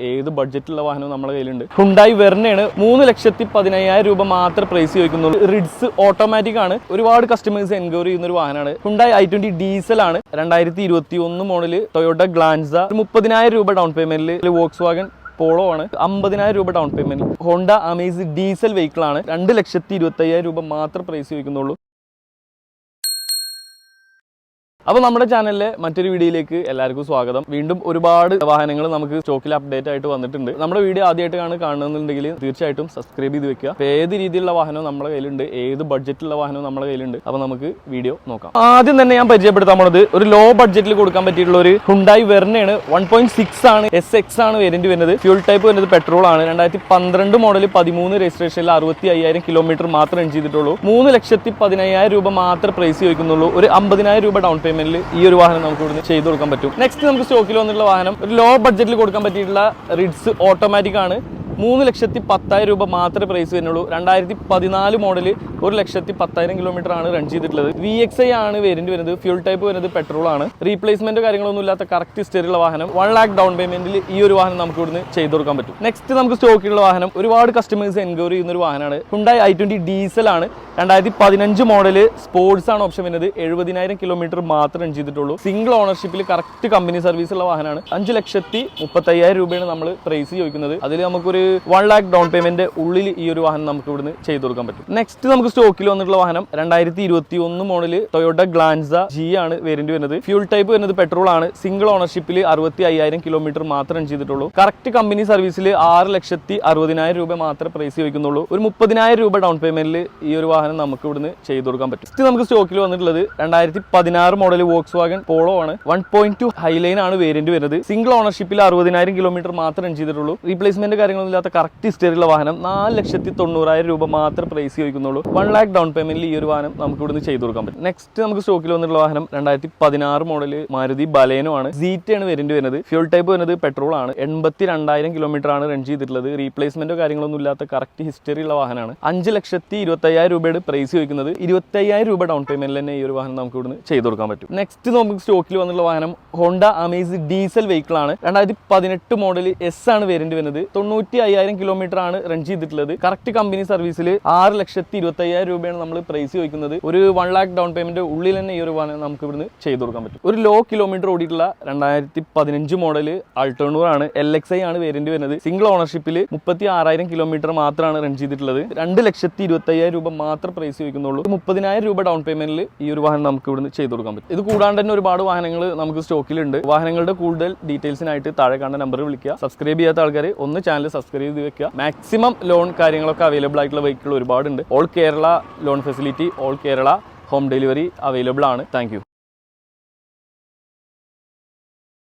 ഏത് ബഡ്ജറ്റുള്ള വാഹനവും നമ്മുടെ കയ്യിലുണ്ട്. ഹുണ്ടായി വെർണയാണ് മൂന്ന് ലക്ഷത്തി പതിനയ്യായിരം രൂപ മാത്രം പ്രൈസ് ചോദിക്കുന്നുള്ളൂ. റിഡ്സ് ഓട്ടോമാറ്റിക് ആണ്. ഒരുപാട് കസ്റ്റമേഴ്സ് എൻക്വയറി ചെയ്യുന്ന ഒരു വാഹനമാണ്. ഹുണ്ടായി ഐ ട്വന്റി ഡീസൽ ആണ്. രണ്ടായിരത്തി ഇരുപത്തി ഒന്ന് മോഡൽ ടൊയോട്ട ഗ്ലാൻസ മുപ്പതിനായിരം രൂപ ഡൗൺ പേയ്മെന്റിൽ വോക്സ് വാഗൺ പോളോ ആണ്. അമ്പതിനായിരം രൂപ down payment Honda Amaze diesel vehicle ആണ്. രണ്ട് ലക്ഷത്തി ഇരുപത്തി അയ്യായിരം രൂപ മാത്രം പ്രൈസ് ചോദിക്കുന്നുള്ളൂ. അപ്പോൾ നമ്മുടെ ചാനലിലെ മറ്റൊരു വീഡിയോയിലേക്ക് എല്ലാവർക്കും സ്വാഗതം. വീണ്ടും ഒരുപാട് വാഹനങ്ങൾ നമുക്ക് സ്റ്റോക്കിൽ അപ്ഡേറ്റ് ആയിട്ട് വന്നിട്ടുണ്ട്. നമ്മുടെ വീഡിയോ ആദ്യമായിട്ടാണ് കാണുന്നുണ്ടെങ്കിൽ തീർച്ചയായിട്ടും സബ്സ്ക്രൈബ് ചെയ്ത് വെക്കുക. അപ്പോൾ ഏത് രീതിയിലുള്ള വാഹനവും നമ്മുടെ കയ്യിലുണ്ട്. ഏത് ബഡ്ജറ്റിലുള്ള വാഹനവും നമ്മുടെ കയ്യിലുണ്ട്. അപ്പോൾ നമുക്ക് വീഡിയോ നോക്കാം. ആദ്യം തന്നെ ഞാൻ പരിചയപ്പെടുത്താൻ പോണത് ഒരു ലോ ബഡ്ജറ്റിൽ കൊടുക്കാൻ പറ്റിയിട്ടുള്ള ഒരു ഹുണ്ടായി വെർണയാണ് വൺ പോയിന്റ് സിക്സ് ആണ്. എസ് എക്സ് ആണ് വേരിയന്റ് വരുന്നത്. ഫ്യൂൾ ടൈപ്പ് വരുന്നത് പെട്രോൾ ആണ്. രണ്ടായിരത്തി പന്ത്രണ്ട് മോഡൽ പതിമൂന്ന് രജിസ്ട്രേഷനിൽ അറുപത്തി അയ്യായിരം കിലോമീറ്റർ മാത്രം ചെയ്തിട്ടുള്ളൂ. മൂന്ന് ലക്ഷത്തി പതിനയ്യായിരം രൂപ മാത്രം പ്രൈസ് ചോദിക്കുന്നുള്ളൂ. ഒരു അമ്പതിനായിരം രൂപ ഡൗൺ പേയ്മെന്റിൽ ഈ ഒരു വാഹനം നമുക്ക് ഇവിടുന്ന് ചെയ്ത് കൊടുക്കാൻ പറ്റും. നെക്സ്റ്റ് നമുക്ക് സ്റ്റോക്കിൽ വന്നിട്ടുള്ള വാഹനം ഒരു ലോ ബഡ്ജറ്റിൽ കൊടുക്കാൻ പറ്റിയിട്ടുള്ള റിഡ്സ് ഓട്ടോമാറ്റിക് ആണ്. മൂന്ന് ലക്ഷത്തി പത്തായിരം രൂപ മാത്രമേ പ്രൈസ് വരുന്നുള്ളൂ. രണ്ടായിരത്തി പതിനാല് മോഡൽ ഒരു ലക്ഷത്തി പത്തായിരം കിലോമീറ്റർ ആണ് റൺ ചെയ്തിട്ടുള്ളത്. വി എക്സ് ഐ ആണ് വേരിയന്റ് വരുന്നത് ഫ്യൂൾ ടൈപ്പ് വരുന്നത് പെട്രോൾ ആണ്. റീപ്ലേസ്മെന്റ് കാര്യങ്ങളൊന്നും ഇല്ലാത്ത കറക്റ്റ് ഹിസ്റ്ററിയുള്ള വാഹനം. വൺ ലാക്ക് ഡൗൺ പേയ്മെന്റിൽ ഈ ഒരു വാഹനം നമുക്ക് ഇവിടുന്ന് ചെയ്തു കൊടുക്കാൻ പറ്റും. നെക്സ്റ്റ് നമുക്ക് സ്റ്റോക്കിലുള്ള വാഹനം. ഒരുപാട് കസ്റ്റമേഴ്സ് എൻക്വയറി ചെയ്യുന്ന ഒരു വാഹനമാണ്. ഹുണ്ടായി ഐ ട്വന്റി ഡീസൽ ആണ്. രണ്ടായിരത്തി പതിനഞ്ച് മോഡൽ സ്പോർട്സ് ആണ് ഓപ്ഷൻ വരുന്നത്. എഴുപതിനായിരം കിലോമീറ്റർ മാത്രം റൺ ചെയ്തിട്ടുള്ളൂ. സിംഗിൾ ഓണർഷിപ്പിൽ കറക്റ്റ് കമ്പനി സർവീസ് ഉള്ള വാഹനമാണ്. അഞ്ച് ലക്ഷത്തി മുപ്പത്തയ്യായിരം രൂപയാണ് നമ്മൾ പ്രൈസ് ചോദിക്കുന്നത്. അതിൽ നമുക്കൊരു വൺ ലാക്ക് ഡൗൺ പേയ്മെന്റ് ഉള്ളിൽ ഈ ഒരു വാഹനം നമുക്ക് ഇവിടുന്ന് ചെയ്തു കൊടുക്കാൻ പറ്റും. നെക്സ്റ്റ് നമുക്ക് സ്റ്റോക്കിൽ വന്നിട്ടുള്ള വാഹനം രണ്ടായിരത്തി ഇരുപത്തി ഒന്ന് മോഡൽ ടൊയോട്ട ഗ്ലാൻസ ജി ആണ് വേരിയന്റ് വരുന്നത്. ഫ്യൂൾ ടൈപ്പ് വരുന്നത് പെട്രോൾ ആണ്. സിംഗിൾ ഓണർഷിപ്പിൽ അറുപത്തി അയ്യായിരം കിലോമീറ്റർ മാത്രം ചെയ്തിട്ടുള്ളൂ. കറക്റ്റ് കമ്പനി സർവീസിൽ ആറ് ലക്ഷത്തി അറുപതിനായിരം രൂപ മാത്രമേ പ്രൈസ് ചോദിക്കുന്നുള്ളൂ. ഒരു മുപ്പതിനായിരം രൂപ ഡൗൺ പേയ്മെന്റിൽ ഈ ഒരു വാഹനം നമുക്ക് ഇവിടുന്ന് ചെയ്തു കൊടുക്കാൻ പറ്റും. നെക്സ്റ്റ് നമുക്ക് സ്റ്റോക്കിൽ വന്നിട്ടുള്ളത് രണ്ടായിരത്തി പതിനാറ് മോഡൽ വോക്സ് വാഗൻ പോളോ ആണ് വൺ പോയിന്റ് ടു ഹൈലൈൻ ആണ് വേരിയന്റ് വരുന്നത്. സിംഗിൾ ഓണർഷിപ്പിൽ അറുപതിനായിരം കിലോമീറ്റർ മാത്രം ചെയ്തിട്ടുള്ളൂ. റീപ്ലേസ്മെന്റ് കാര്യങ്ങളൊന്നും ഇല്ലാത്ത കറക്റ്റ് ഹിസ്റ്ററിയുള്ള വാഹനം നാല് ലക്ഷത്തി തൊണ്ണൂറായിരം രൂപ മാത്രം പ്രൈസ് ചോദിക്കുന്നുള്ളൂ. വൺ ലാക്ക് ഡൗൺ പേയ്മെന്റിൽ ഈ ഒരു വാഹനം നമുക്ക് ഇവിടുന്ന് ചെയ്തു കൊടുക്കാൻ പറ്റും. നെക്സ്റ്റ് നമുക്ക് സ്റ്റോക്കിൽ വന്നിട്ടുള്ള വാഹനം രണ്ടായിരത്തി പതിനാറ് മോഡൽ മാരുതി ബലേനോ ആണ്. സീറ്റ് ആണ് വേരിയന്റ് വരുന്നത്. ഫ്യൂൾ ടൈപ്പ് വരുന്നത് പെട്രോൾ ആണ്. എൺപത്തി രണ്ടായിരം കിലോമീറ്റർ ആണ് റൺ ചെയ്തിട്ടുള്ളത്. റീപ്ലേസ്മെന്റോ കാര്യങ്ങളൊന്നും ഇല്ലാത്ത കറക്റ്റ് ഹിസ്റ്ററി ഉള്ള വാഹനമാണ്. അഞ്ച് ലക്ഷത്തി ഇരുപത്തയ്യായിരം രൂപയുടെ പ്രൈസ് ചോദിക്കുന്നത്. ഇരുപത്തയ്യായിരം രൂപ ഡൗൺ പേയ്മെന്റിൽ തന്നെ ഈ ഒരു വാഹനം നമുക്ക് ഇവിടുന്ന് ചെയ്തു കൊടുക്കാൻ പറ്റും. നെക്സ്റ്റ് നമുക്ക് സ്റ്റോക്കിൽ വന്നിട്ടുള്ള വാഹനം ഹോണ്ട അമേസ് ഡീസൽ വെഹിക്കിൾ ആണ്. രണ്ടായിരത്തി പതിനെട്ട് മോഡൽ എസ് ആണ് വേരിയന്റ് വരുന്നത്. തൊണ്ണൂറ്റി അയ്യായിരം കിലോമീറ്റർ ആണ് റൺ ചെയ്തിട്ടുള്ളത്. കറക്റ്റ് കമ്പനി സർവീസിൽ ആറ് ലക്ഷത്തി ഇരുപത്തി അയ്യായിരം രൂപയാണ് നമ്മൾ പ്രൈസ് ചോദിക്കുന്നത്. ഒരു വൺ ലാക്ക് ഡൗൺ പേയ്മെന്റ് ഉള്ളിൽ തന്നെ ഈ ഒരു വാഹനം നമുക്ക് ഇവിടുന്ന് ചെയ്തു കൊടുക്കാൻ പറ്റും. ഒരു ലോ കിലോമീറ്റർ ഓടിയിട്ടുള്ള രണ്ടായിരത്തി പതിനഞ്ച് മോഡൽ അൾട്ടോണൂർ ആണ്. എൽ എക്സ് ഐ ആണ് വേരിയന്റ് വരുന്നത്. സിംഗിൾ ഓണർഷിപ്പിൽ മുപ്പത്തി ആറായിരം കിലോമീറ്റർ മാത്രമാണ് റൺ ചെയ്തിട്ടുള്ളത്. രണ്ട് ലക്ഷത്തി ഇരുപത്തി അയ്യായിരം രൂപ മാത്രം പ്രൈസ് ചോദിക്കുന്നുള്ളൂ. മുപ്പതിനായിരം രൂപ ഡൗൺ പേയ്മെന്റിൽ ഈ ഒരു വാഹനം നമുക്ക് ഇവിടുന്ന് ചെയ്തു കൊടുക്കാൻ പറ്റും. ഇത് കൂടാണ്ട് തന്നെ ഒരുപാട് വാഹനങ്ങൾ നമുക്ക് സ്റ്റോക്കിലുണ്ട് വാഹനങ്ങളുടെ കൂടുതൽ ഡീറ്റെയിൽസിനായിട്ട് താഴെ കാണുന്ന നമ്പർ വിളിക്കുക. സബ്സ്ക്രൈബ് ചെയ്യാത്ത ആൾക്കാർ ഒന്ന് ചാനൽ സബ്സ്ക്രൈബ് ചെയ്ത് വെക്കുക. മാക്സിമം ലോൺ കാര്യങ്ങളൊക്കെ അവൈലബിൾ ആയിട്ടുള്ള വെഹിക്കിൾ ഒരുപാടുണ്ട്. All Kerala loan facility all Kerala home delivery available ആണ്. താങ്ക്